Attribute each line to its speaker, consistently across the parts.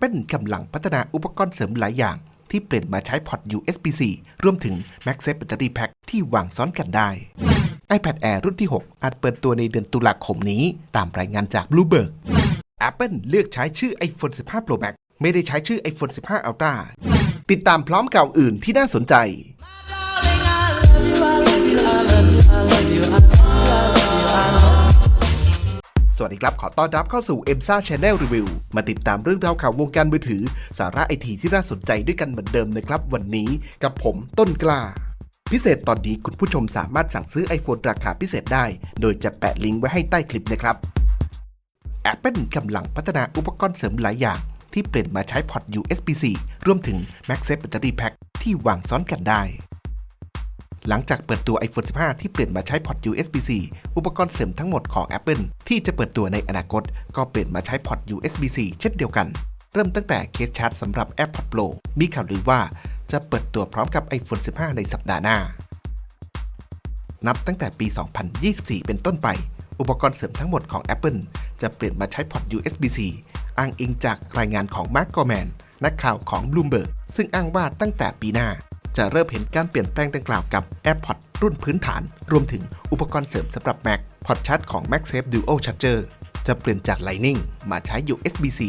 Speaker 1: Apple กำลังพัฒนาอุปกรณ์เสริมหลายอย่าง ที่เปลี่ยนมาใช้พอร์ต USB-C รวมถึง MagSafe Battery Pack ที่วางซ้อนกันได้ iPad Air รุ่นที่ 6 อาจเปิดตัวในเดือนตุลาคมนี้ ตามรายงานจาก Bloomberg Apple เลือกใช้ชื่อ iPhone 15 Pro Max ไม่ได้ใช้ชื่อ iPhone 15 Ultra ติดตามพร้อมข่าวอื่นที่น่าสนใจ สวัสดีครับ ขอต้อนรับเข้าสู่ e m s a Channel Review มาติดตามเรื่องราวข่าววงการมือถือ สาระไอทีที่น่าสนใจด้วยกันเหมือนเดิมนะครับ วันนี้กับผมต้นกล้า พิเศษตอนนี้คุณผู้ชมสามารถสั่งซื้อ iPhone ราคาพิเศษได้ โดยจะแปะลิงก์ไว้ให้ใต้คลิปนะครับ Apple กำลังพัฒนาอุปกรณ์เสริมหลายอย่าง ที่เปลี่ยนมาใช้พอร์ต USB-C รวมถึง MagSafe Battery Pack ที่วางซ้อนกันได้ หลังจากเปิดตัว iPhone 15 ที่เปลี่ยนมาใช้พอร์ต USB-C อุปกรณ์เสริมทั้งหมดของ Apple ที่จะเปิดตัวในอนาคต ก็เปลี่ยนมาใช้พอร์ต USB-C เช่นเดียวกัน เริ่มตั้งแต่เคสชาร์จสำหรับ AirPods Pro มีข่าวลือว่าจะเปิดตัวพร้อมกับ iPhone 15 ในสัปดาห์หน้า นับตั้งแต่ปี 2024 เป็นต้นไป อุปกรณ์เสริมทั้งหมดของ Apple จะเปลี่ยนมาใช้พอร์ต USB-C อ้างอิงจากรายงานของ Mark Gurman นักข่าวของ Bloomberg ซึ่งอ้างว่าตั้งแต่ปีหน้า จะเริ่มเห็นการเปลี่ยนแปลงดังกล่าวกับ AirPods รุ่นพื้นฐาน รวมถึงอุปกรณ์เสริมสำหรับ Mac พอร์ตชาร์จของ MagSafe Dual Charger จะเปลี่ยนจาก Lightning มาใช้ USB-C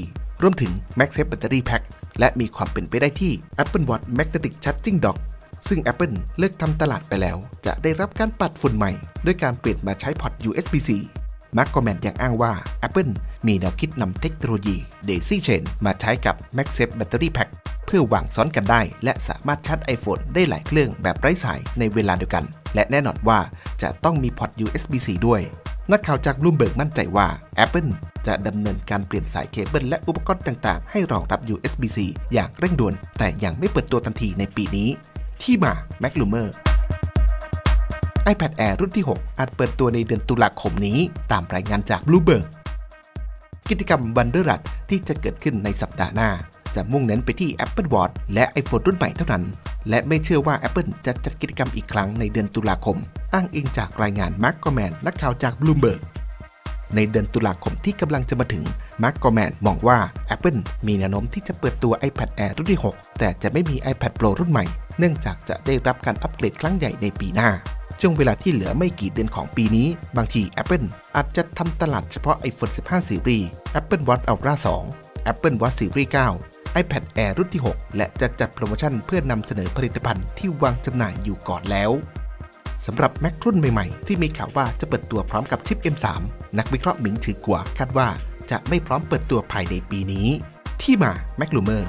Speaker 1: รวมถึง MagSafe Battery Pack และมีความเป็นไปได้ที่ Apple Watch Magnetic Charging Dock ซึ่ง Apple เลิกทำตลาดไปแล้ว จะได้รับการปัดฝุ่นใหม่ ด้วยการเปลี่ยนมาใช้พอร์ต USB-C มาร์กคอมเมนยังอ้างว่า Apple มีแนวคิดนำเทคโนโลยี Daisy Chain มาใช้กับ MagSafe Battery Pack เพื่อวางซ้อนกันได้ และสามารถชาร์จ iPhone ได้หลายเครื่องแบบไร้สายในเวลาเดียวกัน และแน่นอนว่าจะต้องมีพอร์ต USB-C ด้วยนักข่าวจาก Bloomberg มั่นใจว่า Apple จะดำเนินการเปลี่ยนสายเคเบิลและอุปกรณ์ต่างๆ ให้รองรับ USB-C อย่างเร่งด่วน แต่ยังไม่เปิดตัวทันทีในปีนี้ ที่มา m a c l u m e r iPad Air รุ่นที่ 6 อาจเปิดตัวในเดือนตุลาคมนี้ ตามรายงานจาก Bloomberg กิจกรรมวันเดอร์รัดที่จะเกิดขึ้นในสัปดาห์หน้า จะมุ่งเน้นไปที่ Apple Watch และ iPhone รุ่นใหม่เท่านั้น และไม่เชื่อว่า Apple จะจัดกิจกรรมอีกครั้งในเดือนตุลาคม อ้างอิงจากรายงาน Mark Gurman นักข่าวจาก Bloomberg ในเดือนตุลาคมที่กำลังจะมาถึง Mark Gurman มองว่า Apple มีแนวโน้มที่จะเปิดตัว iPad Air รุ่นที่ 6 แต่จะไม่มี iPad Pro รุ่นใหม่ เนื่องจากจะได้รับการอัปเกรดครั้งใหญ่ในปีหน้า ช่วงเวลาที่เหลือไม่กี่เดือนของปีนี้ บางที Apple อาจจะทำตลาดเฉพาะ iPhone 15 Series Apple Watch Ultra 2 Apple Watch Series 9 iPad Air รุ่นที่ 6 และจะจัดโปรโมชั่นเพื่อนำเสนอผลิตภัณฑ์ที่วางจำหน่ายอยู่ก่อนแล้วสำหรับ Mac รุ่นใหม่ๆ ที่มีข่าวว่าจะเปิดตัวพร้อมกับชิป M3 นักวิเคราะห์หมิงถือกว่าคาดว่าจะไม่พร้อมเปิดตัวภายในปีนี้ ที่มา Mac l u m e r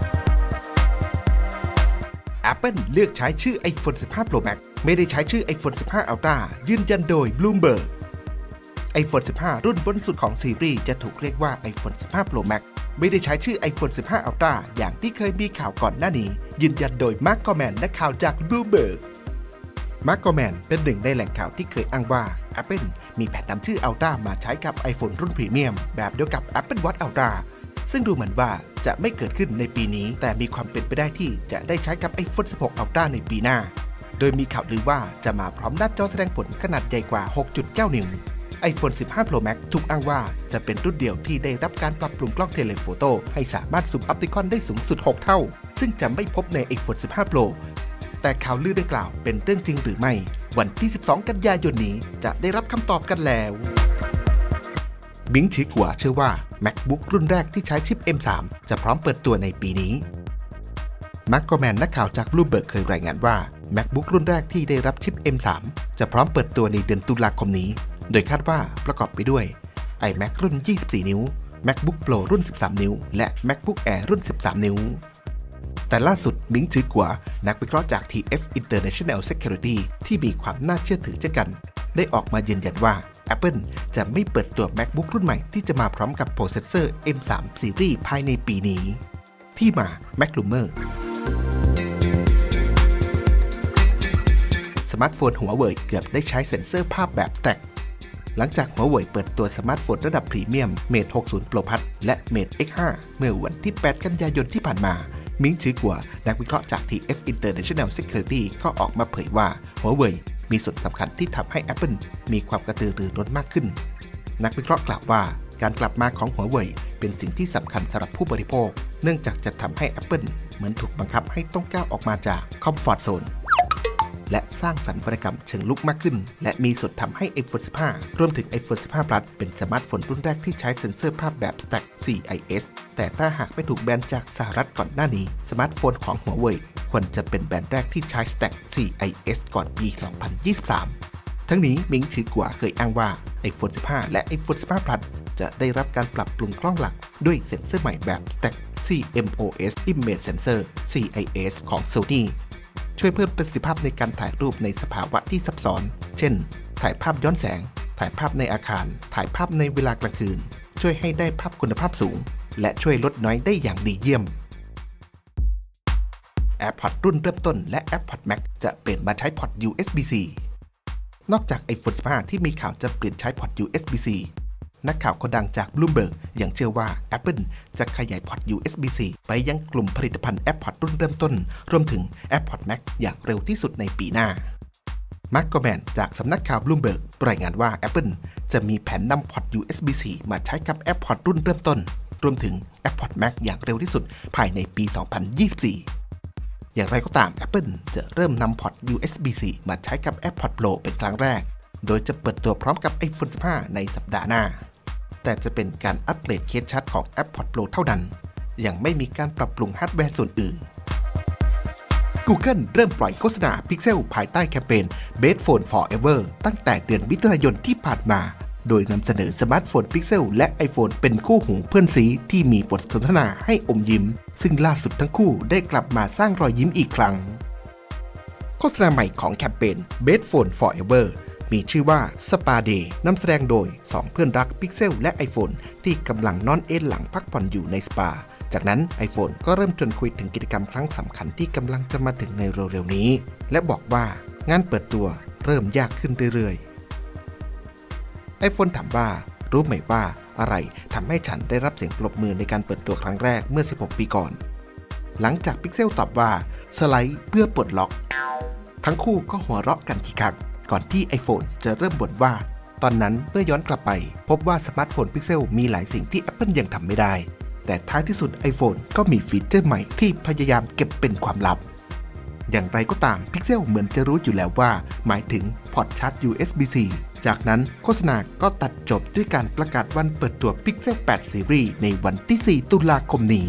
Speaker 1: Apple เลือกใช้ชื่อ iPhone 15 Pro Max ไม่ได้ใช้ชื่อ iPhone 15 Ultra ยืนยันโดย Bloomberg iPhone 15 รุ่นบนสุดของซีรีส์จะถูกเรียกว่า iPhone 15 Pro Max ไม่ได้ใช้ชื่อ iPhone 15 Ultra อย่างที่เคยมีข่าวก่อนหน้านี้ ยืนยันโดย Mark Gurman และข่าวจาก Bloomberg มาร์ก r แมนเป็นหนึ่งในแหล่งข่าวที่เคยอ้างว่า Apple มีแผนนำชื่อ Ultra มาใช้กับ iPhone รุ่นพรีเมียม แบบเดียวกับ Apple Watch Ultra ซึ่งดูเหมือนว่าจะไม่เกิดขึ้นในปีนี้ แต่มีความเป็นไปได้ที่จะได้ใช้กับ iPhone 16 Ultra ในปีหน้า โดยมีข่าวลือว่าจะมาพร้อมหน้าจอแสดงผลขนาดใหญ่กว่า 6.9 นิ้ว iPhone 15 Pro Max ถูกอ้างว่าจะเป็นรุ่นเดียวที่ได้รับการปรับปรุงกล้องเทเลโฟโต้ให้สามารถซูมออปติคอนได้สูงสุด 6 เท่า ซึ่งจะไม่พบใน iPhone 15 Pro แต่ข่าวลือดังกล่าวเป็นเรื่องจริงหรือไม่ วันที่ 12 กันยายนนี้จะได้รับคำตอบกันแล้วบิงชิกัวเชื่อว่า MacBook รุ่นแรกที่ใช้ชิป M3 จะพร้อมเปิดตัวในปีนี้มาร์กแมนนักข่าวจาก Bloomberg เคยรายงานว่า MacBook รุ่นแรกที่ได้รับชิป M3 จะพร้อมเปิดตัวในเดือนตุลาคมนี้ โดยคาดว่าประกอบไปด้วย iMac รุ่น 24 นิ้ว MacBook Pro รุ่น 13 นิ้ว และ MacBook Air รุ่น 13 นิ้ว แต่ล่าสุดมิงจือกัว นักวิเคราะห์จาก TF International Security ที่มีความน่าเชื่อถือเช่นกัน ได้ออกมายืนยันว่า Apple จะไม่เปิดตัว MacBook รุ่นใหม่ที่จะมาพร้อมกับโปรเซสเซอร์ M3 Series ภายในปีนี้ ที่มา Mac l u m e r สมาร์ทโฟนหัวเว่ยเกือบได้ใช้เซ็นเซอร์ภาพแบบสแต็ก หลังจากหัวเว่ยเปิดตัวสมาร์ทโฟนระดับพรีเมียม Mate 60 Pro Plus และ Mate X5 เมื่อวันที่ 8 กันยายนที่ผ่านมามิงชือกัว นักวิเคราะห์จาก TF International Security ก็ออกมาเผยว่าหัวเว่ยมีส่วนสำคัญที่ทำให้ Apple มีความกระตือรือร้นมากขึ้น นักวิเคราะห์กล่าวว่า การกลับมาของหัวเว่ยเป็นสิ่งที่สำคัญสำหรับผู้บริโภค เนื่องจากจะทำให้ Apple เหมือนถูกบังคับให้ต้องก้าวออกมาจากคอมฟอร์ z โซน และสร้างสรรค์บริกรรมเชิงลุกมากขึ้น และมีส่วนทำให้ iPhone 15 รวมถึง iPhone 15 Plus เป็นสมาร์ทโฟนรุ่นแรกที่ใช้เซ็นเซอร์ภาพแบบ Stack CIS แต่ถ้าหากไม่ถูกแบนจากสหรัฐก่อนหน้านี้ สมาร์ทโฟนของหัวเว่ยควรจะเป็นแบรนด์แรกที่ใช้ Stack CIS ก่อนปี 2023 ทั้งนี้มิงชือกัวเคยอ้างว่า iPhone 15 และ iPhone 15 Plus จะได้รับการปรับปรุงกล้องหลักด้วยเซ็นเซอร์ใหม่แบบ Stack CMOS Image Sensor CIS ของ Sony ช่วยเพิ่มประสิทธิภาพในการถ่ายรูปในสภาวะที่ซับซ้อน เช่น ถ่ายภาพย้อนแสง ถ่ายภาพในอาคาร ถ่ายภาพในเวลากลางคืน ช่วยให้ได้ภาพคุณภาพสูง และช่วยลดน้อยได้อย่างดีเยี่ยม AirPods รุ่นเริ่มต้นและ AirPods Max จะเปลี่ยนมาใช้พอร์ต USB-C นอกจาก iPhone 15 ที่มีข่าวจะเปลี่ยนใช้พอร์ต USB-C นักข่าวคนดังจาก Bloomberg ยังเชื่อว่า Apple จะขยายพอร์ต USB-C ไปยังกลุ่มผลิตภัณฑ์ AirPods รุ่นเริ่มต้น รวมถึง AirPods Max อย่างเร็วที่สุดในปีหน้ามาร์กโกแมนจากสำนักข่าว Bloomberg รายงานว่า Apple จะมีแผนนำพอร์ต USB-C มาใช้กับ AirPods รุ่นเริ่มต้น รวมถึง AirPods Max อย่างเร็วที่สุดภายในปี 2024อย่างไรก็ตาม Apple จะเริ่มนำพอร์ต USB-C มาใช้กับ AirPods Pro เป็นครั้งแรก โดยจะเปิดตัวพร้อมกับ iPhone 15 ในสัปดาห์หน้า แต่จะเป็นการอัปเกรดเคสชัดของ AirPods Pro เท่านั้น ยังไม่มีการปรับปรุงฮาร์ดแวร์ส่วนอื่น Google เริ่มปล่อยโฆษณา Pixel ภายใต้แคมเปญ Best Phone Forever ตั้งแต่เดือนมิถุนายนที่ผ่านมา โดยนำเสนอสมาร์ทโฟน Pixel และ iPhone เป็นคู่หูเพื่อนซีที่มีบทสนทนาให้อมยิ้ม ซึ่งล่าสุดทั้งคู่ได้กลับมาสร้างรอยยิ้มอีกครั้ง โฆษณาใหม่ของแคมเปญ Best Phone Forever มีชื่อว่า Spa Day นำแสดงโดย 2 เพื่อนรัก Pixel และ iPhone ที่กำลังนอนเอนหลังพักผ่อนอยู่ในสปา จากนั้น iPhone ก็เริ่มชวนคุยถึงกิจกรรมครั้งสำคัญที่กำลังจะมาถึงในเร็วๆนี้ และบอกว่างานเปิดตัวเริ่มยากขึ้นเรื่อยๆ iPhone ถามว่ารู้ไหมว่าอะไรทำให้ฉันได้รับเสียงปรบมือในการเปิดตัวครั้งแรกเมื่อ 16 ปีก่อน หลังจาก Pixel ตอบว่า สไลด์เพื่อปลดล็อก ทั้งคู่ก็หัวเราะกันทีคัก ก่อนที่ iPhone จะเริ่มบ่นว่า ตอนนั้นเมื่อย้อนกลับไป พบว่าสมาร์ทโฟน Pixel มีหลายสิ่งที่ Apple ยังทำไม่ได้ แต่ท้ายที่สุด iPhone ก็มีฟีเจอร์ใหม่ที่พยายามเก็บเป็นความลับ อย่างไรก็ตาม Pixel เหมือนจะรู้อยู่แล้วว่า หมายถึงพอร์ตชาร์จ USB-C จากนั้นโฆษณาก็ตัดจบด้วยการประกาศวันเปิดตัว Pixel 8 Series ในวันที่ 4 ตุลาคมนี้